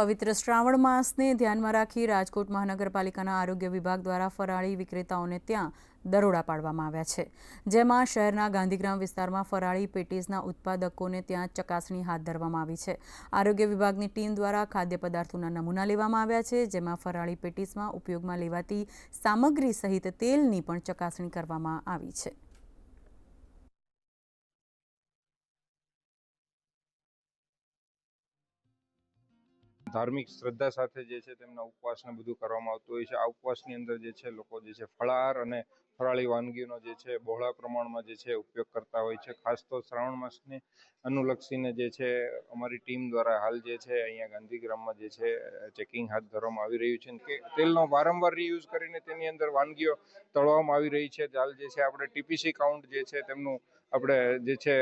પવિત્ર શ્રાવણ માસને ધ્યાનમાં રાખી રાજકોટ મહાનગરપાલિકાના આરોગ્ય વિભાગ દ્વારા ફરાળી વિક્રેતાઓને ત્યાં દરોડા પાડવામાં આવ્યા છે. જેમાં શહેરના ગાંધીગ્રામ વિસ્તારમાં ફરાળી પેટીસના ઉત્પાદકોને ત્યાં ચકાસણી હાથ ધરવામાં આવી છે. આરોગ્ય વિભાગની ટીમ દ્વારા ખાદ્ય પદાર્થોના નમૂના લેવામાં આવ્યા છે, જેમાં ફરાળી પેટીસમાં ઉપયોગમાં લેવાતી સામગ્રી સહિત તેલની પણ ચકાસણી કરવામાં આવી છે. ધાર્મિક શ્રદ્ધા સાથે જે છે તેમના ઉપવાસને બધું કરવામાં આવતું હોય છે આ ઉપવાસની અંદર જે છે લોકો જે છે ફળાહાર અને ફરાળી વાનગીઓનો જે છે બહોળા પ્રમાણમાં જે છે ઉપયોગ કરતા હોય છે ખાસ તો શ્રાવણ માસને અનુલક્ષીને જે છે અમારી ટીમ દ્વારા હાલ જે છે અહીંયા ગાંધીગ્રામમાં જે છે ચેકિંગ હાથ ધરવામાં આવી રહ્યું છે કે તેલનો વારંવાર રીયુઝ કરીને તેની અંદર વાનગીઓ તળવામાં આવી રહી છે હાલ જે છે આપણે ટીપીસી કાઉન્ટ જે છે તેમનું આપણે જે છે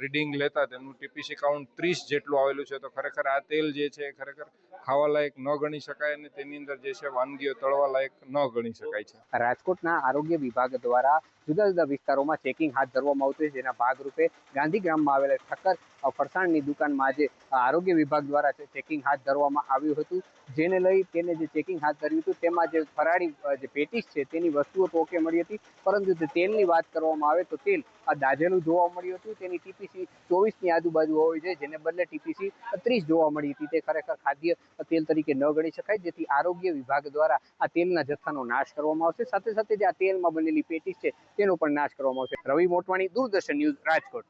રીડિંગ લેતા તેમનું ટીપીસી કાઉન્ટ ત્રીસ જેટલું આવેલું છે, તો ખરેખર આ તેલ જે છે, ખરેખર ખાવા લાયક ન ગણી શકાય અને તેની અંદર જે છે, વાનગીઓ તળવા લાયક ન ગણી શકાય છે. રાજકોટના આરોગ્ય વિભાગ દ્વારા જુદા જુદા વિસ્તારોમાં ચેકિંગ હાથ ધરવામાં આવતું છે. જેના ભાગરૂપે ગાંધીગ્રામમાં આવેલા ઠક્કર ફરસાણની દુકાનમાં આજે આરોગ્ય વિભાગ દ્વારા ચેકિંગ હાથ ધરવામાં આવ્યું હતું. જેને લઈ તેને જે ચેકિંગ હાથ ધર્યું હતું, તેમાં જે ફરાળી જે પેટીસ છે, તેની વસ્તુઓ તો ઓકે મળી હતી. પરંતુ જે તેલની વાત કરવામાં આવે, તો તેલ આ દાઝેલું જોવા મળ્યું હતું, તેની ટીપીસી ચોવીસની આજુબાજુ હોવી જોઈએ જેને બદલે ટીપીસી ત્રીસ જોવા મળી હતી. તે ખરેખર ખાદ્ય તેલ તરીકે ન ગણી શકાય, જેથી આરોગ્ય વિભાગ દ્વારા આ તેલના જથ્થાનો નાશ કરવામાં આવશે. સાથે સાથે જે આ તેલમાં બનેલી પેટીસ છે, તેનો પણ નાશ કરવામાં આવશે. રવિ મોટવાણી, દૂરદર્શન ન્યૂઝ રાજકોટ.